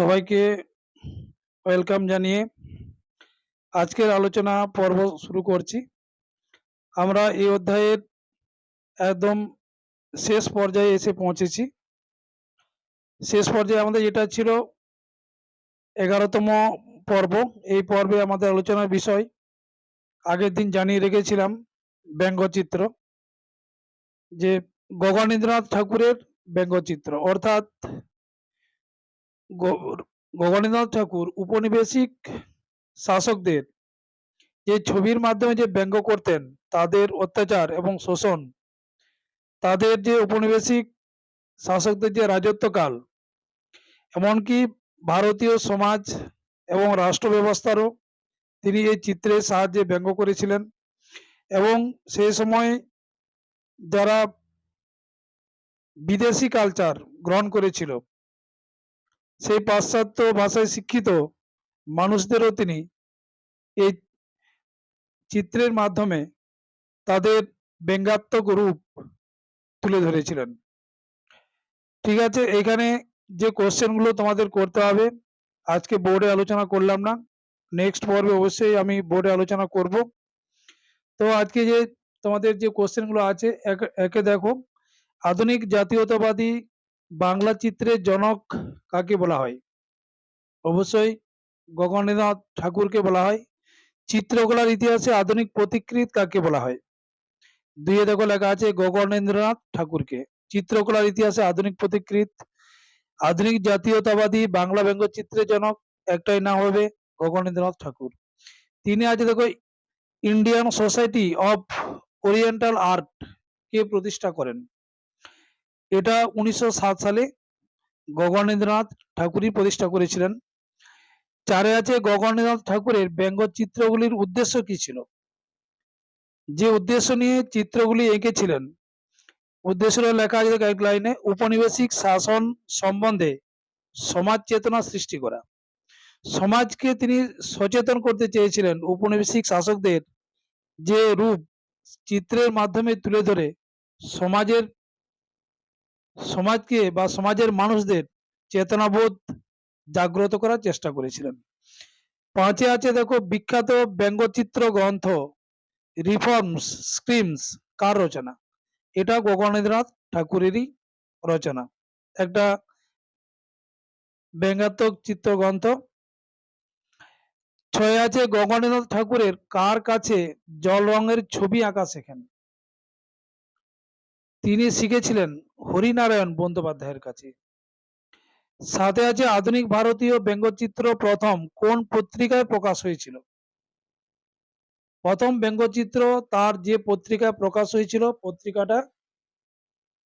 সবাইকে ওয়েলকাম জানিয়ে আজকের আলোচনা পর্ব শুরু করছি। আমরা এই অধ্যায়ের একদম শেষ পর্যায়ে এসে পৌঁছেছি। শেষ পর্যায়ে আমাদের যেটা ছিল এগারোতম পর্ব। এই পর্বে আমাদের আলোচনার বিষয় আগের দিন জানিয়ে রেখেছিলাম ব্যঙ্গচিত্র, যে গগনেন্দ্রনাথ ঠাকুরের ব্যঙ্গচিত্র, অর্থাৎ গগনেন্দ্রনাথ ঠাকুর উপনিবেশিক শাসকদের যে ছবির মাধ্যমে যে ব্যঙ্গ করতেন, তাদের অত্যাচার এবং শোষণ, তাদের যে উপনিবেশিক শাসকদের যে রাজত্বকাল, এমনকি ভারতীয় সমাজ এবং রাষ্ট্র ব্যবস্থারও তিনি এই চিত্রের সাহায্যে ব্যঙ্গ করেছিলেন এবং সেই সময় যারা বিদেশি কালচার গ্রহণ করেছিল। সেই পাশ্চাত্য ভাষায় শিক্ষিত মানুষদেরও তিনি এই চিত্রের মাধ্যমে তাদের ব্যঙ্গাত্মক রূপ তুলে ধরেছিলেন। ঠিক আছে, এখানে যে কোশ্চেনগুলো তোমাদের করতে হবে, আজকে বোর্ডে আলোচনা করলাম না। নেক্সট পর্বে অবশ্যই আমি বোর্ডে আলোচনা করব। তো আজকে যে তোমাদের যে কোশ্চেনগুলো আছে, একে- একে দেখো। আধুনিক জাতীয়তাবাদী বাংলা চিত্রের জনক কাকে বলা হয়? অবশ্যই গগনেন্দ্রনাথ ঠাকুরকে বলা হয়। চিত্রকলার ইতিহাসে আধুনিক প্রতিকৃত কাকে বলা হয়? দুইয়ে দেখো লেখা আছে গগনেন্দ্রনাথ ঠাকুরকে। চিত্রকলার ইতিহাসে আধুনিক প্রতিকৃত, আধুনিক জাতীয়তাবাদী বাংলা ব্যঙ্গচিত্রের জনক একটাই নাম হবে গগনেন্দ্রনাথ ঠাকুর। তিনি আছে দেখো Indian society of oriental art কে প্রতিষ্ঠা করেন। এটা উনিশশো সাত সালে গগনেন্দ্রনাথ ঠাকুরই প্রতিষ্ঠা করেছিলেন। চারে আছে গগনেন্দ্রনাথ ঠাকুরের ব্যঙ্গচিত্রগুলির উদ্দেশ্য কি ছিল? যে উদ্দেশ্য নিয়ে চিত্রগুলি এঁকেছিলেন উদ্দেশ্যটা লেখা আছে এক লাইনে উপনিবেশিক শাসন সম্বন্ধে সমাজ চেতনা সৃষ্টি করা। সমাজকে তিনি সচেতন করতে চেয়েছিলেন উপনিবেশিক শাসকদের যে রূপ চিত্রের মাধ্যমে তুলে ধরে সমাজের সমাজকে বা সমাজের মানুষদের চেতনাবোধ জাগ্রত করার চেষ্টা করেছিলেন। পাঁচে আছে দেখো বিখ্যাত ব্যঙ্গচিত্র গ্রন্থ রিফর্মস স্ক্রিমস কার রচনা? এটা গগনেন্দ্রনাথ ঠাকুরেরই রচনা। একটা ব্যঙ্গাত্মক চিত্রগ্রন্থ ছয় আছে গগনেন্দ্রনাথ ঠাকুরের কার কাছে জল রঙের ছবি আঁকা শেখেন? তিনি শিখেছিলেন হরিনারায়ণ বন্দ্যোপাধ্যায়ের কাছে। সাথে আছে আধুনিক ভারতীয় ব্যঙ্গচিত্র প্রথম, কোন পত্রিকায় প্রকাশ হয়েছিল? প্রথম ব্যঙ্গচিত্র তার যে পত্রিকায় প্রকাশ হয়েছিল, পত্রিকাটা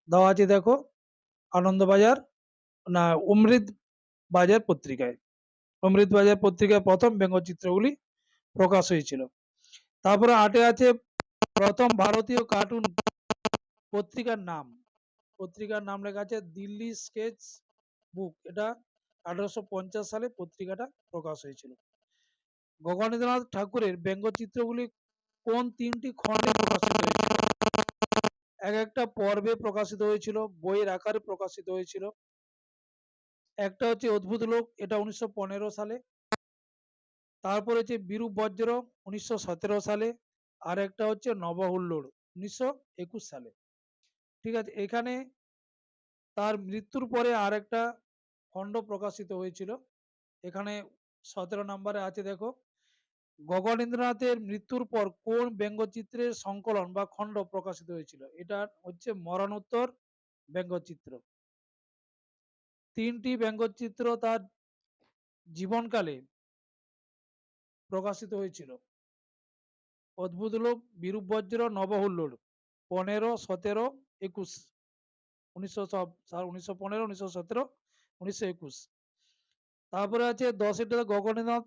দেওয়া আছে দেখো, আনন্দবাজার, না, অমৃত বাজার পত্রিকায়। অমৃত বাজার পত্রিকায় প্রথম ব্যঙ্গচিত্রগুলি প্রকাশ হয়েছিল। তারপরে আটে আছে প্রথম ভারতীয় কার্টুন পত্রিকার নাম। পত্রিকার নাম লেখা আছে দিল্লি স্কেচ বুক। এটা আঠারোশো পঞ্চাশ সালে পত্রিকাটা প্রকাশ হয়েছিল। গগনেন্দ্রনাথ ঠাকুরের ব্যঙ্গচিত্রগুলি কোন তিনটি খণ্ডে প্রকাশিত হয়েছিল? এক একটা পর্বে প্রকাশিত হয়েছিল, বইয়ের আকারে প্রকাশিত হয়েছিল। একটা হচ্ছে অদ্ভুত লোক, এটা উনিশশো পনেরো সালে। তারপরে হচ্ছে বিরূপ বজ্র, উনিশশো সতেরো সালে। আর একটা হচ্ছে নবহুল্লোড়, উনিশশো একুশ সালে। ঠিক আছে? এখানে তার মৃত্যুর পরে আর একটা খণ্ড প্রকাশিত হয়েছিল। এখানে সতেরো নম্বরে আছে, দেখো। গগনেন্দ্রনাথের মৃত্যুর পর কোন ব্যঙ্গচিত্রের সংকলন বা খণ্ড প্রকাশিত হয়েছিল? এটা হচ্ছে মরণোত্তর ব্যঙ্গচিত্র। তিনটি ব্যঙ্গচিত্র তার জীবনকালে প্রকাশিত হয়েছিল। অদ্ভুত লোক বিরূপ বজ্র নবহুল্লোড়। পনেরো, সতেরো একুশ। উনিশশো উনিশশো পনেরো, উনিশশো সতেরো, উনিশশো একুশ। তারপরে আছে দশেটা গগনেন্দ্রনাথ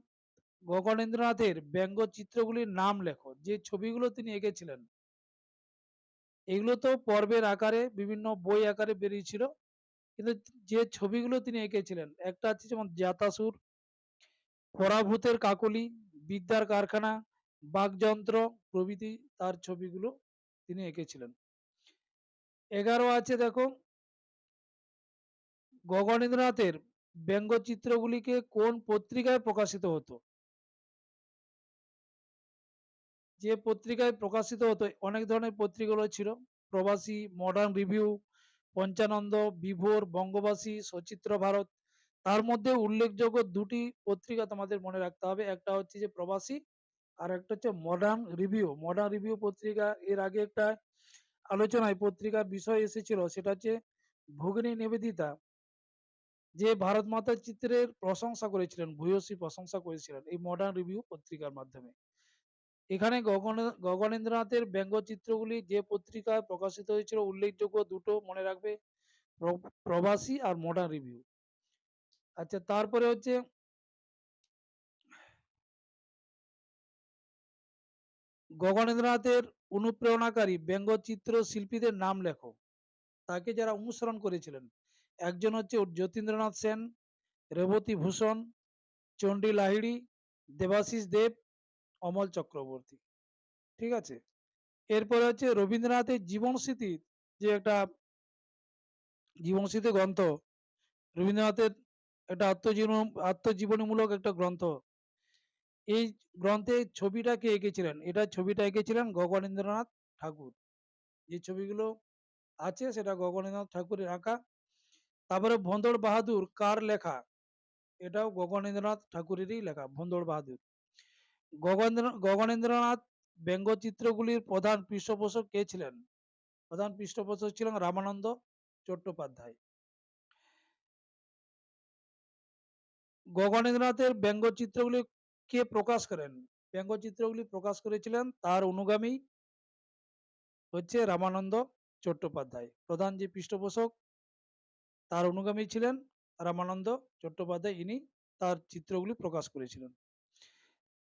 গগনেন্দ্রনাথের ব্যঙ্গচিত্রগুলির নাম লেখো। যে ছবিগুলো তিনি এঁকেছিলেন। এগুলো তো পর্বের আকারে, বিভিন্ন বই আকারে বেরিয়েছিল। কিন্তু যে ছবিগুলো তিনি এঁকেছিলেন, একটা আছে যেমন জাতাসুর পরাভূতের কাকলি, বিদ্যার কারখানা বাকযন্ত্র প্রভৃতি তার ছবিগুলো তিনি এঁকেছিলেন। এগারো আছে দেখো। গগনেন্দ্রনাথের ব্যঙ্গচিত্রগুলিকে কোন পত্রিকায় প্রকাশিত হতো? যে পত্রিকায় প্রকাশিত হতো, অনেক ধরনের পত্রিকাগুলো ছিল। প্রবাসী মডার্ন রিভিউ পঞ্চানন্দ, বিভোর, বঙ্গবাসী, সচিত্র ভারত। তার মধ্যে উল্লেখযোগ্য দুটি পত্রিকা তোমাদের মনে রাখতে হবে। একটা হচ্ছে যে প্রবাসী, আর একটা হচ্ছে মডার্ন রিভিউ মডার্ন রিভিউ পত্রিকা এর আগে একটা আলোচনায় পত্রিকার বিষয় এসেছিল, সেটা হচ্ছে ভগিনী নিবেদিতা, যে ভারত মাতার চিত্রের প্রশংসা করেছিলেন, ভূয়সী প্রশংসা করেছিলেন এই মডার্ন রিভিউ পত্রিকার মাধ্যমে। এখানে গগন, গগনেন্দ্রনাথের ব্যঙ্গচিত্রগুলি যে পত্রিকায় প্রকাশিত হয়েছিল, উল্লেখযোগ্য দুটো মনে রাখবে প্রবাসী আর মডার্ন রিভিউ আচ্ছা তারপরে হচ্ছে গগনেন্দ্রনাথের অনুপ্রেরণাকারী ব্যঙ্গচিত্র শিল্পীদের নাম লেখো। তাকে যারা অনুসরণ করেছিলেন। একজন হচ্ছে যতীন্দ্রনাথ সেন, রেবতী ভূষণ, চণ্ডী লাহিড়ি, দেবাশিস দেব, অমল চক্রবর্তী। ঠিক আছে? এরপরে হচ্ছে রবীন্দ্রনাথের জীবন স্মৃতি যে একটা জীবন স্মৃতি গ্রন্থ, রবীন্দ্রনাথের একটা আত্মজীবন, আত্মজীবনীমূলক একটা গ্রন্থ এই গ্রন্থে ছবিটা কে এঁকেছিলেন? এটা ছবিটা এঁকেছিলেন গগনেন্দ্রনাথ ঠাকুর। যে ছবিগুলো আছে সেটা গগনেন্দ্রনাথ ঠাকুরের আঁকা। তারপরে ভন্দড় বাহাদুর কার লেখা? এটাও গগনেন্দ্রনাথ ঠাকুরেরই লেখা ভন্দড় বাহাদুর। গগনেন্দ্র, গগনেন্দ্রনাথ ব্যঙ্গচিত্রগুলির প্রধান পৃষ্ঠপোষক কে ছিলেন? প্রধান পৃষ্ঠপোষক ছিলেন রামানন্দ চট্টোপাধ্যায়। গগনেন্দ্রনাথের ব্যঙ্গচিত্রগুলি কে প্রকাশ করেন? ব্যঙ্গচিত্রগুলি প্রকাশ করেছিলেন তার অনুগামী হচ্ছে রামানন্দ চট্টোপাধ্যায়। প্রধান যে পৃষ্ঠপোষক, তার অনুগামী ছিলেন রামানন্দ চট্টোপাধ্যায়। ইনি তার চিত্রগুলি প্রকাশ করেছিলেন।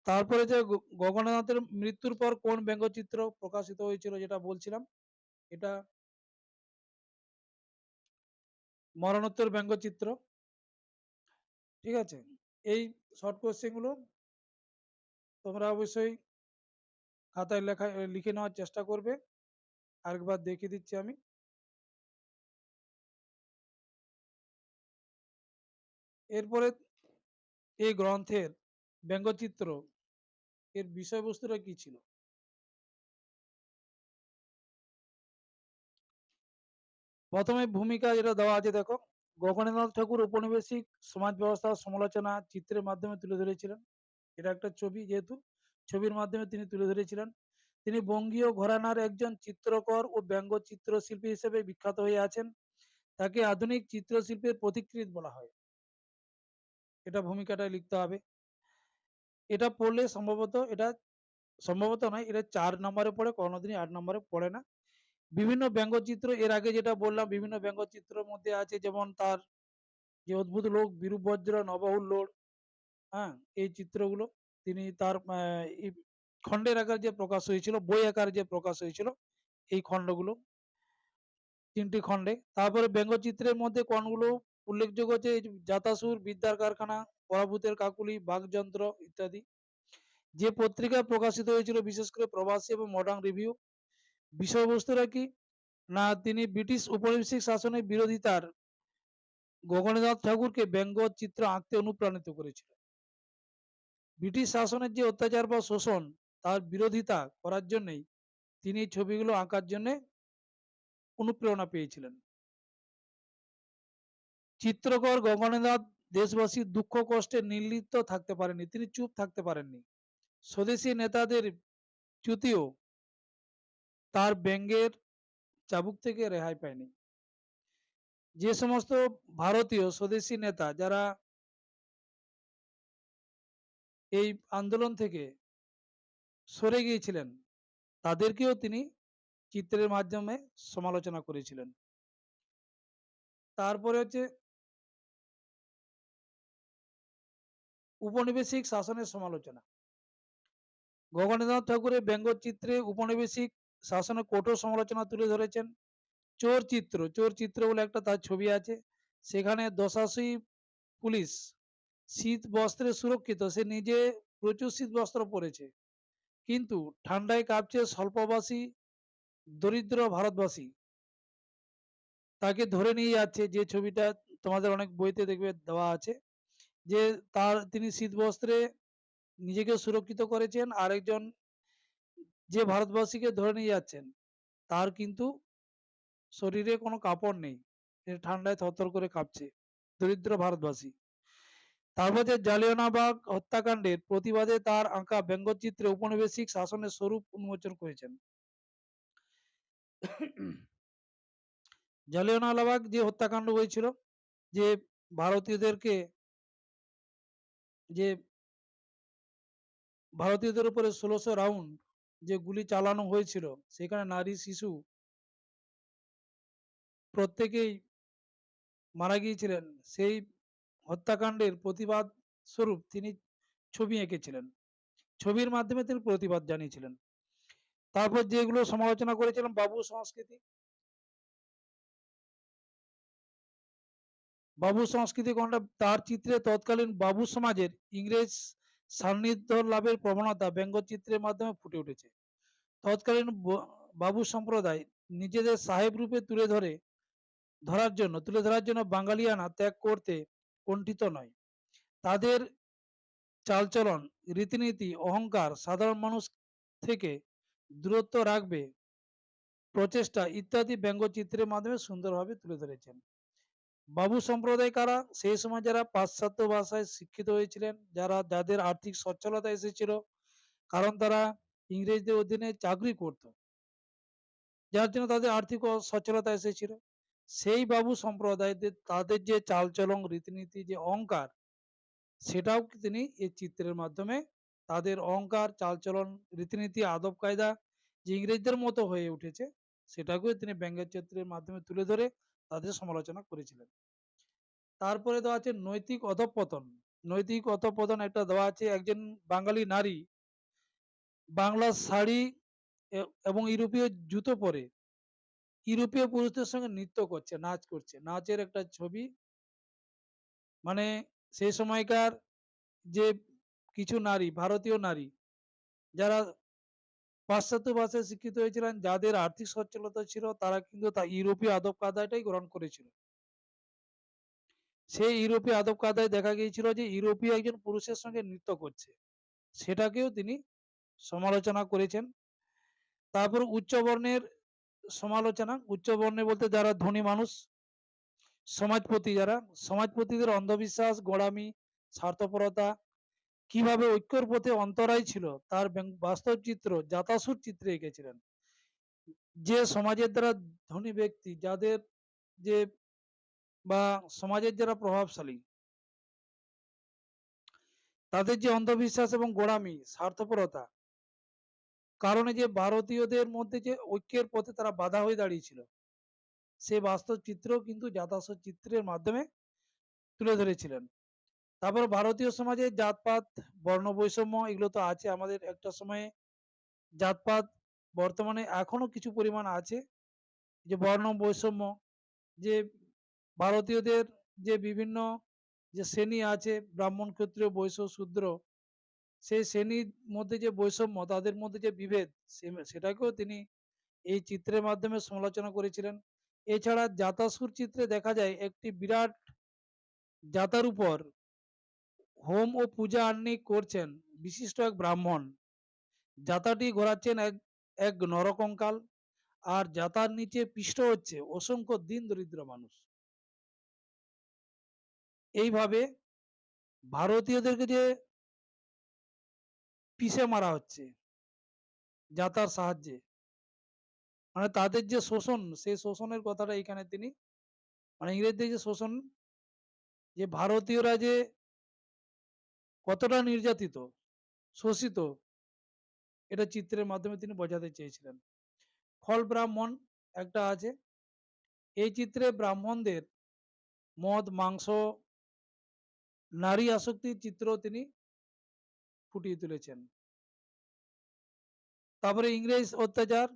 তারপরে যে গ- গগনেন্দ্রনাথের মৃত্যুর পর কোন ব্যঙ্গচিত্র প্রকাশিত হয়েছিল যেটা বলছিলাম? এটা মরণোত্তর ব্যঙ্গচিত্র। ঠিক আছে? এই শর্ট কোশ্চেনগুলো তোমরা অবশ্যই খাতায় লেখা লিখে নেওয়ার চেষ্টা করবে। আরেকবার দেখিয়ে দিচ্ছি আমি। এরপরে এই গ্রন্থের ব্যঙ্গচিত্র, এর বিষয়বস্তুটা কি ছিল? প্রথমে ভূমিকা যেটা দেওয়া আছে, দেখো। গগনেন্দ্রনাথ ঠাকুর ঔপনিবেশিক সমাজ ব্যবস্থার সমালোচনা চিত্রের মাধ্যমে তুলে ধরেছিলেন। এটা একটা ছবি যেহেতু। ছবির মাধ্যমে তিনি তুলে ধরেছিলেন। তিনি বঙ্গীয় ঘরানার একজন চিত্রকর ও ব্যঙ্গচিত্র শিল্পী হিসেবে বিখ্যাত হয়ে আছেন। তাকে আধুনিক চিত্রশিল্পের পথিকৃৎ বলা হয়। এটা ভূমিকাটা লিখতে হবে। এটা পড়লে সম্ভবত এটা সম্ভবত নয়, এটা চার নম্বরে পড়ে, কোনোদিনই আট নম্বরে পড়ে না। বিভিন্ন ব্যঙ্গচিত্র, এর আগে যেটা বললাম, বিভিন্ন ব্যঙ্গচিত্রের মধ্যে আছে, যেমন তার যে অদ্ভুত লোক বিরূপ বজ্র নবহুল্লোড় হ্যাঁ এই চিত্রগুলো তিনি তার আহ, এই খণ্ডের আকার যে প্রকাশ হয়েছিল বই আকার যে প্রকাশ হয়েছিল এই খণ্ডগুলো তিনটি খণ্ডে। তারপরে ব্যঙ্গচিত্রের মধ্যে কোনগুলো উল্লেখযোগ্য যে জাতাসুর বিদ্যার কারখানা পরাভূতের কাকুলি বাগযন্ত্র ইত্যাদি। যে পত্রিকা প্রকাশিত হয়েছিল বিশেষ করে প্রবাসী এবং মডার্ন রিভিউ বিষয়বস্তুটা কি? না তিনি ব্রিটিশ উপনিবেশিক শাসনের বিরোধিতার গগনেন্দ্রনাথ ঠাকুরকে ব্যঙ্গচিত্র আঁকতে অনুপ্রাণিত করেছিল। ব্রিটিশ শাসনের যে অত্যাচার বা শোষণ, তার বিরোধিতা করার জন্যই তিনি এই ছবিগুলো আঁকার জন্য অনুপ্রেরণা পেয়েছিলেন। চিত্রকর গগনেন্দ্রনাথ দেশবাসীর দুঃখ, কষ্টে নির্লিপ্ত থাকতে পারেননি, তিনি চুপ থাকতে পারেননি। স্বদেশী নেতাদের চ্যুতিও তার ব্যঙ্গের চাবুক থেকে রেহাই পায়নি। যে সমস্ত ভারতীয় স্বদেশী নেতা যারা এই আন্দোলন থেকে সরে গিয়েছিলেন, তাদেরকেও তিনি চিত্রের মাধ্যমে সমালোচনা করেছিলেন। তারপরে হচ্ছে উপনিবেশিক শাসনের সমালোচনা। গগনেন্দ্রনাথ ঠাকুরের ব্যঙ্গচিত্রে উপনিবেশিক শাসনের কঠোর সমালোচনা তুলে ধরেছেন। চোর চিত্র চোর চিত্র বলে একটা তার ছবি আছে, সেখানে দশাশি পুলিশ শীত বস্ত্রে সুরক্ষিত, সে নিজে প্রচুর শীত বস্ত্র পরেছে। কিন্তু ঠান্ডায় কাঁপছে স্বল্পবাসী, দরিদ্র ভারতবাসী। তাকে ধরে নিয়ে যাচ্ছে যে ছবিটা তোমাদের অনেক বইতে দেখবে দেওয়া আছে, যে তার তিনি শীত বস্ত্রে নিজেকে সুরক্ষিত করেছেন, আরেকজন যে ভারতবাসীকে ধরে নিয়ে যাচ্ছেন, তার কিন্তু শরীরে কোনো কাপড় নেই ঠান্ডায় থরথর করে কাঁপছে, দরিদ্র ভারতবাসী। তারপর জালিয়ানাবাগ হত্যাকাণ্ডের প্রতিবাদে তার আঁকা ব্যঙ্গচিত্রে ঔপনিবেশিক শাসনের স্বরূপ উন্মোচন করেছেন। জালিয়ানওয়ালাবাগ যে হত্যাকাণ্ড হয়েছিল, যে ভারতীয়দেরকে, যে ভারতীয়দের উপরে ষোলোশো রাউন্ড যে গুলি চালানো হয়েছিল, সেখানে নারী, শিশু প্রত্যেকেই মারা গিয়েছিলেন। সেই হত্যাকাণ্ডের প্রতিবাদ স্বরূপ তিনি ছবি এঁকেছিলেন। ছবির মাধ্যমে তিনি প্রতিবাদ জানিয়েছিলেন। তারপর যেগুলো সমালোচনা করেছিলেন বাবু সংস্কৃতি। বাবু সংস্কৃতি কোনটা তার চিত্রে তৎকালীন বাবু সমাজের ইংরেজ সান্নিধ্য লাভের প্রবণতা ব্যঙ্গচিত্রের মাধ্যমে ফুটে উঠেছে। তৎকালীন বাবু সম্প্রদায় নিজেদের সাহেব রূপে তুলে ধরে, ধরার জন্য, তুলে ধরার জন্য বাঙালিয়ানা ত্যাগ করতে কুণ্ঠিত নয়। তাদের চালচলন, রীতিনীতি, অহংকার সাধারণ মানুষ থেকে দূরত্ব রাখবে, প্রচেষ্টা ইত্যাদি ব্যঙ্গচিত্রের মাধ্যমে সুন্দরভাবে তুলে ধরেছেন। বাবু সম্প্রদায় কারা? সেই সময় যারা পাশ্চাত্য ভাষায় শিক্ষিত হয়েছিলেন, যারা, যাদের আর্থিক সচ্ছলতা এসেছিল, কারণ তারা ইংরেজদের অধীনে চাকরি করত, যার জন্য তাদের আর্থিক সচ্ছলতা এসেছিল। সেই বাবু সম্প্রদায়দের, তাদের যে চালচলন, রীতিনীতি, যে অহংকার, সেটাও তিনি এই চিত্রের মাধ্যমে তাদের অহংকার, চালচলন, রীতিনীতি, আদব কায়দা যে ইংরেজদের মতো হয়ে উঠেছে, সেটাকেও তিনি ব্যঙ্গের চিত্রের মাধ্যমে তুলে ধরে তাদের সমালোচনা করেছিলেন। তারপরে দেওয়া আছে নৈতিক অধঃপতন। নৈতিক অধঃপতন একটা দেওয়া আছে, একজন বাঙালি নারী বাংলা শাড়ি এবং ইউরোপীয় জুতো পরে ইউরোপীয় পুরুষদের সঙ্গে নৃত্য করছে, নাচ করছে। নাচের একটা ছবি। মানে সেই সময়কার যে কিছু নারী, ভারতীয় নারী, যারা পাশ্চাত্য ভাষায় শিক্ষিত হয়েছিলেন, যাদের আর্থিক সচ্ছলতা ছিল, তারা কিন্তু তা ইউরোপীয় আদব কায়দাটাই গ্রহণ করেছিল। সেই ইউরোপীয় আদব কায়দায় দেখা গিয়েছিল যে, ইউরোপীয় একজন পুরুষের সঙ্গে নৃত্য করছে। সেটাকেও তিনি সমালোচনা করেছেন। তারপর উচ্চ বর্ণের সমালোচনা, উচ্চ বর্ণে বলতে যারা ধনী মানুষ, সমাজপতি যারা, সমাজপতিদের অন্ধবিশ্বাস, গোড়ামি, স্বার্থপরতা, কীভাবে ঐক্যর পথে অন্তরায় ছিল, তার বাস্তব চিত্র, যাতাসুর চিত্রে এঁকেছিলেন। যে সমাজের দ্বারা ধনী ব্যক্তি, যাদের যে বা সমাজের যারা প্রভাবশালী, তাদের যে অন্ধবিশ্বাস এবং গোড়ামি, স্বার্থপরতা কারণে যে ভারতীয়দের মধ্যে যে ঐক্যের পথে তারা বাধা হয়ে দাঁড়িয়েছিল সেই বাস্তব চিত্র কিন্তু জাতাস চিত্রের মাধ্যমে তুলে ধরেছিলেন। তারপর ভারতীয় সমাজে জাতপাত বর্ণ বৈষম্য এগুলো তো আছে আমাদের একটা সময়ে। জাতপাত বর্তমানে এখনও কিছু পরিমাণ আছে। যে বর্ণ বৈষম্য, যে ভারতীয়দের যে বিভিন্ন যে শ্রেণি আছে, ব্রাহ্মণ ক্ষত্রিয়, বৈশ্য, শূদ্র সেই শ্রেণির মধ্যে যে বৈষম্য, তাদের মধ্যে যে বিভেদ সেটাকেও তিনি এই চিত্রের মাধ্যমে সমালোচনা করেছিলেন। এছাড়া জাতাসুর চিত্রে দেখা যায়, একটি বিরাট জাতার উপর হোম ও পূজা আহ্নিক করছেন বিশিষ্ট এক ব্রাহ্মণ। জাতাটি ঘোরাচ্ছেন এক এক নরকঙ্কাল আর জাতার নিচে পিষ্ট হচ্ছে অসংখ্য দিন দরিদ্র মানুষ। এইভাবে ভারতীয়দেরকে যে পিষে মারা হচ্ছে। যাতার সাহায্যে। মানে তাদের যে শোষণ সেই শোষণের কথাটা এখানে তিনি মানে ইংরেজদের যে শোষণ, যে ভারতীয়রা যে কতটা নির্যাতিত, শোষিত, এটা চিত্রের মাধ্যমে তিনি বোঝাতে চেয়েছিলেন। ফল ব্রাহ্মণ একটা আছে। এই চিত্রে ব্রাহ্মণদের মদ, মাংস, নারী আসক্তির চিত্র তিনি ফুটিয়ে তুলেছেন। তারপরে ইংরেজ অত্যাচার।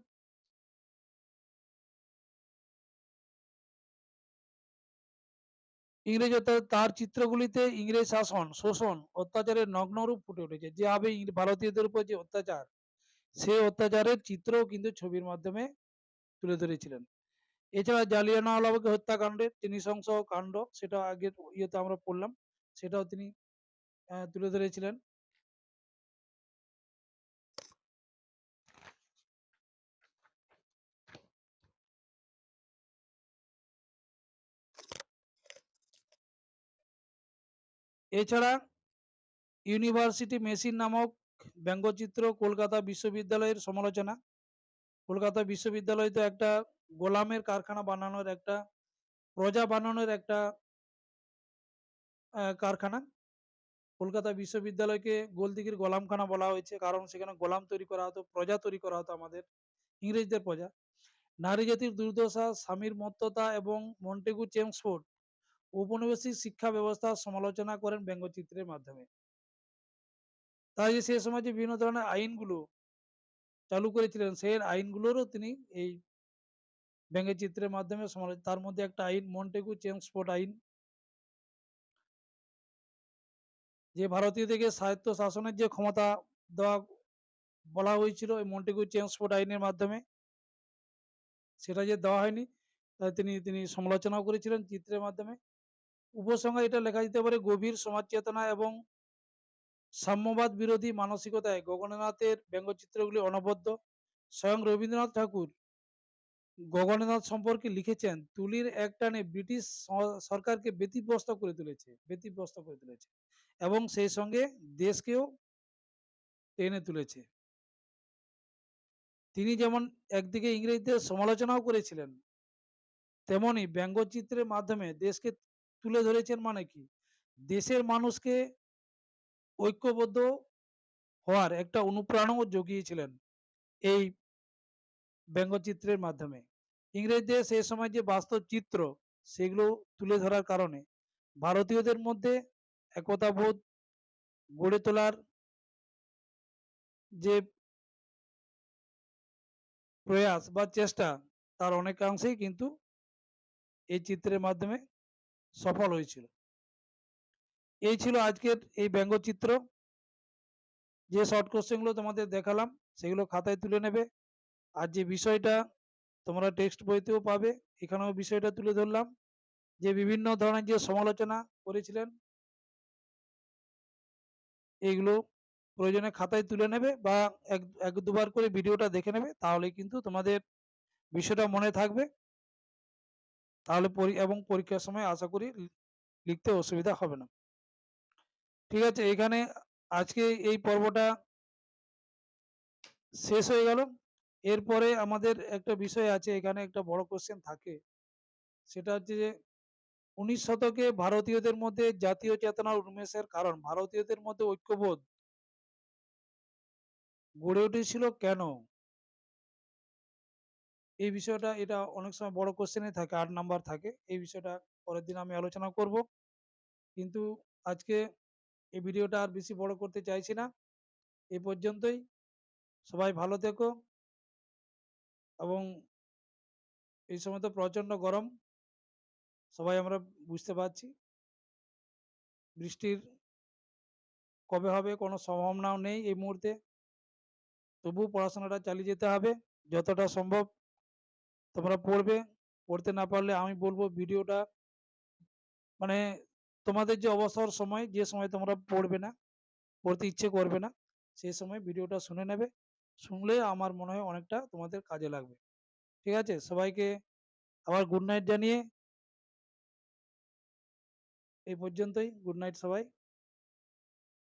ইংরেজ তার চিত্রগুলিতে ইংরেজ শাসন, শোষণ, অত্যাচারের নগ্ন রূপ ফুটে উঠেছে। যেভাবে ভারতীয়দের উপর যে অত্যাচার, সে অত্যাচারের চিত্রও কিন্তু ছবির মাধ্যমে তুলে ধরেছিলেন। এছাড়া জালিয়ানওয়ালাবাগ হত্যাকাণ্ডের যে নৃশংস কাণ্ড, সেটা আগের ইয়েতে আমরা পড়লাম, সেটাও তিনি তুলে ধরেছিলেন। এছাড়া ইউনিভার্সিটি মেশিন নামক ব্যঙ্গচিত্র কলকাতা বিশ্ববিদ্যালয়ের সমালোচনা। কলকাতা বিশ্ববিদ্যালয় তো একটা গোলামের কারখানা বানানোর একটা, প্রজা বানানোর একটা কারখানা। কলকাতা বিশ্ববিদ্যালয়কে গোলদিঘির গোলামখানা বলা হয়েছে, কারণ সেখানে গোলাম তৈরি করা হতো, প্রজা তৈরি করা হতো আমাদের, ইংরেজদের প্রজা। নারী জাতির দুর্দশা, স্বামীর মত্ততা এবং মন্টেগু চেমসফোর্ড ঔপনিবেশিক শিক্ষা ব্যবস্থার সমালোচনা করেন ব্যঙ্গচিত্রের মাধ্যমে। তাই যে সে সময় যে বিভিন্ন ধরনের আইনগুলো চালু করেছিলেন, সেই আইনগুলোরও তিনি এই ব্যঙ্গচিত্রের মাধ্যমে সমালোচনা তার মধ্যে একটা আইন, মন্টেগু চেমসফোর্ড আইন। যে ভারতীয়দেরকে স্বায়ত্ত শাসনের যে ক্ষমতা দেওয়া বলা হয়েছিল, এই মন্টেগু চেমসফোর্ড আইনের মাধ্যমে। সেটা যে দেওয়া হয়নি, তাই তিনি তিনি সমালোচনাও করেছিলেন চিত্রের মাধ্যমে। উপসংহারে এটা লেখা যেতে পারে গভীর সমাজ চেতনা এবং সাম্যবাদ বিরোধী মানসিকতায়। গগনেনাথের ব্যঙ্গচিত্রগুলি অনবদ্য। স্বয়ং রবীন্দ্রনাথ ঠাকুর গগনেনাথ সম্পর্কে লিখেছেন, তুলির এক টানে ব্রিটিশ সরকারকে ব্যতিব্যস্ত করে তুলেছে, ব্যতিব্যস্ত করে তুলেছে এবং সেই সঙ্গে দেশকেও টেনে তুলেছে। তিনি যেমন একদিকে ইংরেজদের সমালোচনাও করেছিলেন, তেমনি ব্যঙ্গচিত্রের মাধ্যমে দেশকে তুলে ধরেছেন মানে কি? দেশের মানুষকে ঐক্যবদ্ধ হওয়ার একটা অনুপ্রেরণাও জুগিয়েছিলেন এই ব্যঙ্গচিত্রের মাধ্যমে। ইংরেজদের সেই সময় যে বাস্তব চিত্র, সেগুলো তুলে ধরার কারণে ভারতীয়দের মধ্যে একতাবোধ গড়ে তোলার যে প্রয়াস বা চেষ্টা, তার অনেকাংশেই কিন্তু এই চিত্রের মাধ্যমে সফল হয়েছিল। এই ছিল আজকের এই ব্যঙ্গচিত্র। যে শর্ট কোশ্চেনগুলো তোমাদের দেখালাম, সেগুলো খাতায় তুলে নেবে। আর যে বিষয়টা তোমরা টেক্সট বইতেও পাবে, এখানেও বিষয়টা তুলে ধরলাম। যে বিভিন্ন ধরনের যে সমালোচনা করেছিলেন, এইগুলো প্রয়োজনে খাতায় তুলে নেবে বা এক এক দুবার করে ভিডিওটা দেখে নেবে, তাহলে কিন্তু তোমাদের বিষয়টা মনে থাকবে। তাহলে এবং পরীক্ষার সময় আশা করি লিখতে অসুবিধা হবে না। ঠিক আছে, এখানে আজকে এই পর্বটা শেষ হয়ে গেল। এরপরে আমাদের একটা বিষয় আছে, এখানে একটা বড় কোশ্চেন থাকে। সেটা হচ্ছে যে, উনিশ শতকে ভারতীয়দের মধ্যে জাতীয় চেতনার উন্মেষের কারণ। ভারতীয়দের মধ্যে ঐক্যবোধ গড়ে উঠেছিল কেন? এই বিষয়টা এটা অনেক সময় বড় কোশ্চেনে থাকে, আট নাম্বার থাকে। এই বিষয়টা পরের দিন আমি আলোচনা করব। কিন্তু আজকে এই ভিডিওটা আর বেশি বড় করতে চাইছি না। এ পর্যন্তই। সবাই ভালো থেকো। এবং এই সময় তো প্রচণ্ড গরম। সবাই আমরা বুঝতে পারছি। বৃষ্টির কবে হবে কোনো সম্ভাবনাও নেই এই মুহূর্তে। তবু পড়াশোনাটা চালিয়ে যেতে হবে, যতটা সম্ভব। তোমরা পড়বে, পড়তে না পারলে আমি বলব ভিডিওটা মানে তোমাদের যে অবসর সময়, যে সময় তোমরা পড়বে না, পড়তে ইচ্ছে করবে না সেই সময় ভিডিওটা শুনে নেবে, শুনলে আমার মনে হয় অনেকটা তোমাদের কাজে লাগবে। ঠিক আছে? সবাইকে আবার গুড নাইট জানিয়ে এই পর্যন্তই। গুড নাইট সবাই।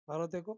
ভালো থেকো।